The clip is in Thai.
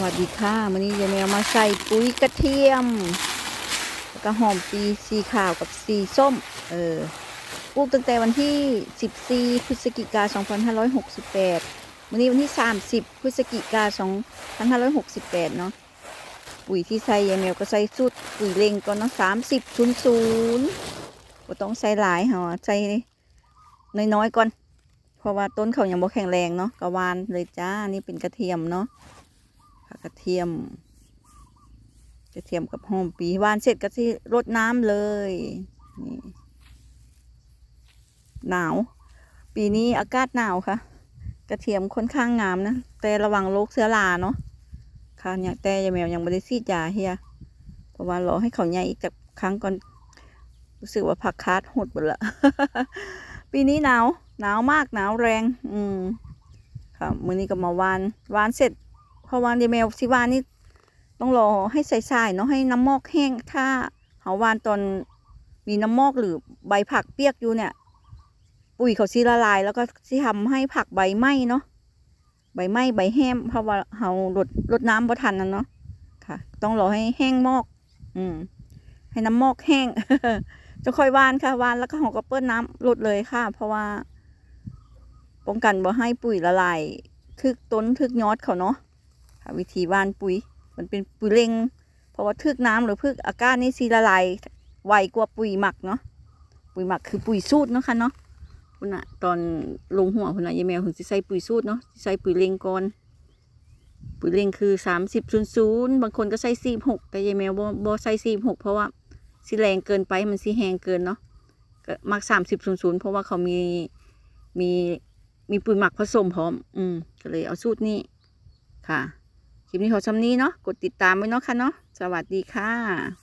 วัสดีค่ะวันนี้ยายแมวมาใส่ปุ๋ยกระเทียมแล้วก็หอมปีสีขาวกับสีส้ม เออปลูกตั้งแต่วันที่ 14 พฤศจิกา 2568 วันนี้วันที่ 30 พฤศจิกา 2568 เนาะ ปุ๋ยที่ใส่ยายแมวก็ใส่สุด ปุ๋ยเล็งก่อนเนาะ30 00ก็ต้องใส่หลายเหรอใส่น้อยๆก่อน เพราะว่าต้นเขายังบ่แข็งแรงเนาะกระวานเลยจ้า นี่เป็นกระเทียมเนาะ ผักกระเทียม กระเทียมกับหอมปีหวานเสร็จก็ที่รดน้ำเลยนี่หนาว ปีนี้อากาศหนาวค่ะ กระเทียมค่อนข้างงามนะ แต่ระวังโรคเชื้อราเนาะค่ะเนี่ยแต่ยายแมวยังไม่ได้ซีดยาเฮียเพราะว่ารอให้เขาใหญ่อีกจากครั้งก่อนรู้สึกว่าผักคาดหดหมดละปีนี้หนาว หนาวมากหนาวแรง อืมค่ะมื้อนี้ก็มาวานวานเสร็จ พอวานเดแมวสิวานนี่ต้องรอให้ใส่ๆเนาะให้น้ำมอกแห้งถ้าเฮาวานตอนมีน้ำมอกหรือใบผักเปียกอยู่เนี่ย ปุ๋ยเขาสิละลาย แล้วก็สิทำให้ผักใบไหม้เนาะใบไหม้ใบแห้มเพราะว่าเฮาลดลดน้ำบ่ทันนะเนาะค่ะ ต้องรอให้แห้งมอก อืม ให้น้ำมอกแห้งจะค่อยวานค่ะวานแล้วก็หอกระเปิ้ลน้ำลดเลยค่ะ เพราะว่าป้องกันบ่ให้ปุ๋ยละลายทึกต้นทึกยอดเขาเนาะ ค่ะวิธีวานปุ๋ย มันเป็นปุ๋ยเล็ง เพราะว่าทึกน้ำหรือพึกอากาศนี่สีละลายไวกว่าปุ๋ยหมักเนาะปุ๋ยหมักคือปุ๋ยสูตรเนาะค่ะเนาะคุณน่ะตอนลงหัวคุณน่ะยายแมวถึงใส่ปุ๋ยสูตรเนาะใส่ปุ๋ยเล็งก่อนปุ๋ยเล็งคือสามสิบศูนย์ศูนย์บางคนก็ใส่สี่หกแต่ยายแมวบ่บ่ใส่สี่หกเพราะว่าสิแรงเกินไปมันสิแห้งเกินเนาะก็มักสามสิบศูนย์ศูนย์เพราะว่าเขามีมีมีปุ๋ยหมักผสมพร้อม อืมก็เลยเอาสูตรนี้ค่ะ คลิปนี้ขอชำนี้เนาะ กดติดตามไว้เนาะค่ะเนาะ สวัสดีค่ะ